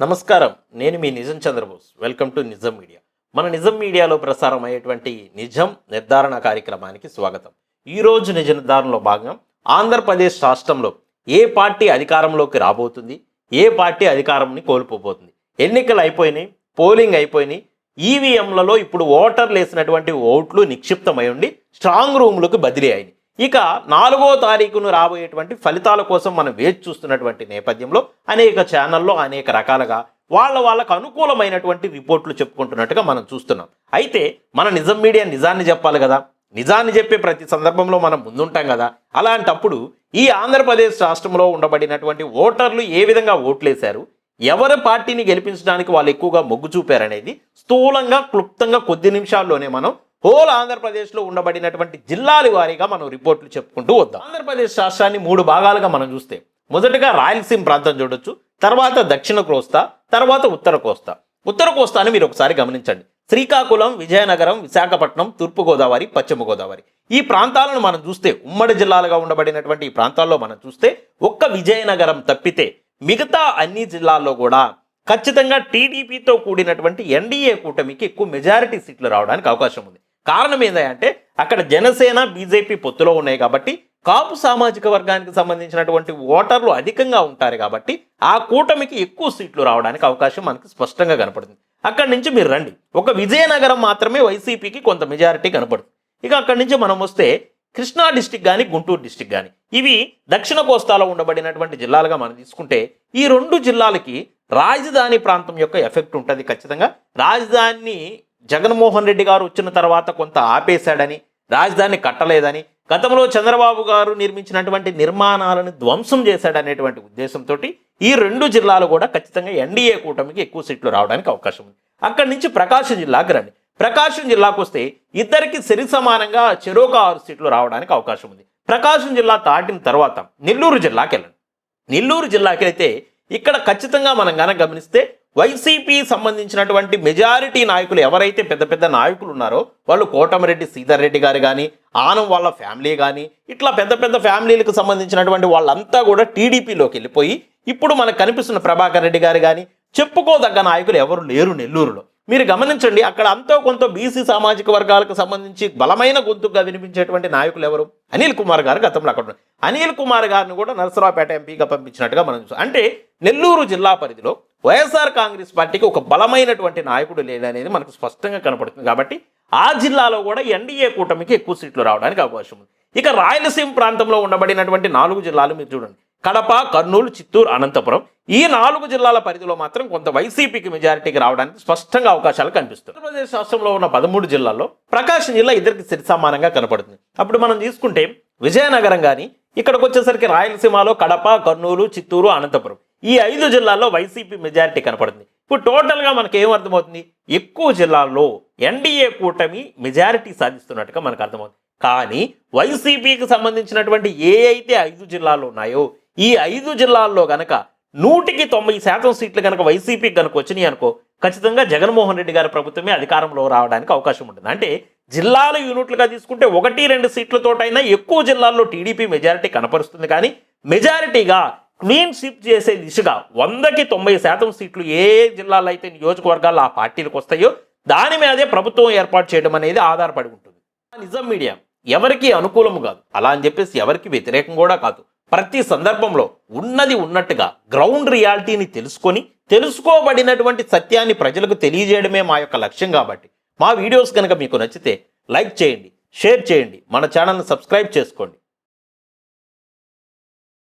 నమస్కారం. నేను మీ Nijam Chandrabose. Welcome to Nijam media. మన నిజం మీడియాలో ప్రసారం అయ్యేటువంటి నిజం నిర్ధారణ కార్యక్రమానికి స్వాగతం. ఈరోజు నిజ నిర్ధారణలో భాగంగా ఆంధ్రప్రదేశ్ రాష్ట్రంలో ఏ పార్టీ అధికారంలోకి రాబోతుంది? ఏ పార్టీ అధికారంని కోల్పోబోతుంది? ఎన్నికలు అయిపోయినాయి పోలింగ్ అయిపోయినాయి. ఈవీఎంలలో ఇప్పుడు ఓటర్లు వేసినటువంటి ఓట్లు నిక్షిప్తమై ఉండి స్ట్రాంగ్ రూమ్లకు బదిలీ అయినాయి. ఇక నాలుగో తారీఖును రాబోయేటువంటి ఫలితాల కోసం మనం వేచి చూస్తున్నటువంటి నేపథ్యంలో అనేక ఛానల్లో అనేక రకాలుగా వాళ్ళ వాళ్ళకు అనుకూలమైనటువంటి రిపోర్ట్లు చెప్పుకుంటున్నట్టుగా మనం చూస్తున్నాం. అయితే మన నిజం మీడియా నిజాన్ని చెప్పాలి కదా. నిజాన్ని చెప్పే ప్రతి సందర్భంలో మనం ముందుంటాం కదా. అలాంటప్పుడు ఈ ఆంధ్రప్రదేశ్ రాష్ట్రంలో ఉండబడినటువంటి ఓటర్లు ఏ విధంగా ఓట్లేశారు? ఎవరి పార్టీని గెలిపించడానికి వాళ్ళు ఎక్కువగా మొగ్గు చూపారనేది స్థూలంగా క్లుప్తంగా కొద్ది నిమిషాల్లోనే మనం హోల్ ఆంధ్రప్రదేశ్లో ఉండబడినటువంటి జిల్లాల వారీగా మనం రిపోర్ట్లు చెప్పుకుంటూ వద్దాం. ఆంధ్రప్రదేశ్ రాష్ట్రాన్ని మూడు భాగాలుగా మనం చూస్తే మొదటగా రాయలసీమ ప్రాంతం చూడొచ్చు తర్వాత దక్షిణ కోస్తా తర్వాత ఉత్తర కోస్తా. ఉత్తర కోస్తాని మీరు ఒకసారి గమనించండి. శ్రీకాకుళం విజయనగరం విశాఖపట్నం తూర్పుగోదావరి పశ్చిమ గోదావరి ఈ ప్రాంతాలను మనం చూస్తే ఉమ్మడి జిల్లాలుగా ఉండబడినటువంటి ఈ ప్రాంతాల్లో మనం చూస్తే ఒక్క విజయనగరం తప్పితే మిగతా అన్ని జిల్లాల్లో కూడా ఖచ్చితంగా టీడీపీతో కూడినటువంటి ఎన్డీఏ కూటమికి ఎక్కువ మెజారిటీ సీట్లు రావడానికి అవకాశం ఉంది. కారణం ఏంటంటే అక్కడ జనసేన బీజేపీ పొత్తులో ఉన్నాయి కాబట్టి కాపు సామాజిక వర్గానికి సంబంధించినటువంటి ఓటర్లు అధికంగా ఉంటారు కాబట్టి ఆ కూటమికి ఎక్కువ సీట్లు రావడానికి అవకాశం మనకు స్పష్టంగా కనపడుతుంది. అక్కడి నుంచి మీరు రండి. ఒక విజయనగరం మాత్రమే వైసీపీకి కొంత మెజారిటీ కనపడుతుంది. ఇక అక్కడి నుంచి మనం వస్తే కృష్ణా డిస్టిక్ కానీ గుంటూరు డిస్టిక్ కానీ ఇవి దక్షిణ కోస్తాలో ఉండబడినటువంటి జిల్లాలుగా మనం తీసుకుంటే ఈ రెండు జిల్లాలకి రాజధాని ప్రాంతం యొక్క ఎఫెక్ట్ ఉంటుంది ఖచ్చితంగా. రాజధాని జగన్మోహన్ రెడ్డి గారు వచ్చిన తర్వాత కొంత ఆపేశాడని రాజధాని కట్టలేదని గతంలో చంద్రబాబు గారు నిర్మించినటువంటి నిర్మాణాలను ధ్వంసం చేశాడనేటువంటి ఉద్దేశంతో ఈ రెండు జిల్లాలు కూడా ఖచ్చితంగా ఎన్డీఏ కూటమికి ఎక్కువ సీట్లు రావడానికి అవకాశం ఉంది. అక్కడి నుంచి ప్రకాశం జిల్లాకి రండి. ప్రకాశం జిల్లాకు వస్తే ఇద్దరికి సరి సమానంగా చెరోక ఆరు సీట్లు రావడానికి అవకాశం ఉంది. ప్రకాశం జిల్లా దాటిన తర్వాత నెల్లూరు జిల్లాకి వెళ్ళండి. నెల్లూరు జిల్లాకి అయితే ఇక్కడ ఖచ్చితంగా మనం గనక గమనిస్తే వైసీపీ సంబంధించినటువంటి మెజారిటీ నాయకులు ఎవరైతే పెద్ద పెద్ద నాయకులు ఉన్నారో వాళ్ళు కోటమిరెడ్డి శ్రీధర్ రెడ్డి గారు కానీ ఆనం వాళ్ళ ఫ్యామిలీ కానీ ఇట్లా పెద్ద పెద్ద ఫ్యామిలీలకు సంబంధించినటువంటి వాళ్ళంతా కూడా టీడీపీలోకి వెళ్ళిపోయి ఇప్పుడు మనకు కనిపిస్తున్న ప్రభాకర్ రెడ్డి గారు కానీ చెప్పుకోదగ్గ నాయకులు ఎవరు లేరు నెల్లూరులో. మీరు గమనించండి అక్కడ అంతో కొంత బీసీ సామాజిక వర్గాలకు సంబంధించి బలమైన గొంతుగా వినిపించేటువంటి నాయకులు ఎవరు? అనిల్ కుమార్ గారు గతంలో అక్కడ అనిల్ కుమార్ గారిని కూడా నరసరావుపేట ఎంపీగా పంపించినట్టుగా మనం చూసాం అంటే నెల్లూరు జిల్లా పరిధిలో వైఎస్ఆర్ కాంగ్రెస్ పార్టీకి ఒక బలమైనటువంటి నాయకుడు లేదనేది మనకు స్పష్టంగా కనపడుతుంది. కాబట్టి ఆ జిల్లాలో కూడా ఎన్డీఏ కూటమికి ఎక్కువ సీట్లు రావడానికి అవకాశం ఉంది. ఇక రాయలసీమ ప్రాంతంలో ఉండబడినటువంటి నాలుగు జిల్లాలు మీరు చూడండి. కడప కర్నూలు చిత్తూరు అనంతపురం ఈ నాలుగు జిల్లాల పరిధిలో మాత్రం కొంత వైసీపీకి మెజారిటీకి రావడానికి స్పష్టంగా అవకాశాలు కనిపిస్తుంది ఆంధ్రప్రదేశ్ రాష్ట్రంలో ఉన్న పదమూడు జిల్లాల్లో ప్రకాశం జిల్లా ఇద్దరికి సరి సమానంగా కనపడుతుంది. అప్పుడు మనం తీసుకుంటే విజయనగరం కానీ ఇక్కడికి వచ్చేసరికి రాయలసీమలో కడప కర్నూలు చిత్తూరు అనంతపురం. ఈ ఐదు జిల్లాల్లో వైసీపీ మెజారిటీ కనపడుతుంది ఇప్పుడు టోటల్గా మనకి ఏమర్థమవుతుంది అర్థమవుతుంది? ఎక్కువ జిల్లాల్లో ఎన్డీఏ కూటమి మెజారిటీ సాధిస్తున్నట్టుగా మనకు అర్థమవుతుంది. కానీ వైసీపీకి సంబంధించినటువంటి ఏ అయితే ఐదు జిల్లాలు ఉన్నాయో ఈ ఐదు జిల్లాల్లో గనక నూటికి తొంభై శాతం సీట్లు కనుక వైసీపీకి కనుక వచ్చినాయి అనుకో ఖచ్చితంగా జగన్మోహన్ రెడ్డి గారి ప్రభుత్వమే అధికారంలో రావడానికి అవకాశం ఉంటుంది. అంటే జిల్లాల యూనిట్లుగా తీసుకుంటే ఒకటి రెండు సీట్లతోటైనా ఎక్కువ జిల్లాల్లో టీడీపీ మెజారిటీ కనపరుస్తుంది. కానీ మెజారిటీగా క్లీన్ షిఫ్ట్ చేసే దిశగా వందకి తొంభై శాతం సీట్లు ఏ జిల్లాలో అయితే నియోజకవర్గాలు ఆ పార్టీలకు వస్తాయో దాని మీదే ప్రభుత్వం ఏర్పాటు చేయడం అనేది ఆధారపడి ఉంటుంది. నిజం మీడియా ఎవరికి అనుకూలము కాదు. అలా అని చెప్పేసి ఎవరికి వ్యతిరేకం కూడా కాదు. ప్రతి సందర్భంలో ఉన్నది ఉన్నట్టుగా గ్రౌండ్ రియాలిటీని తెలుసుకొని తెలుసుకోబడినటువంటి సత్యాన్ని ప్రజలకు తెలియజేయడమే మా యొక్క లక్ష్యం కాబట్టి. మా వీడియోస్ కనుక మీకు నచ్చితే లైక్ చేయండి షేర్ చేయండి మన ఛానల్ని సబ్స్క్రైబ్ చేసుకోండి.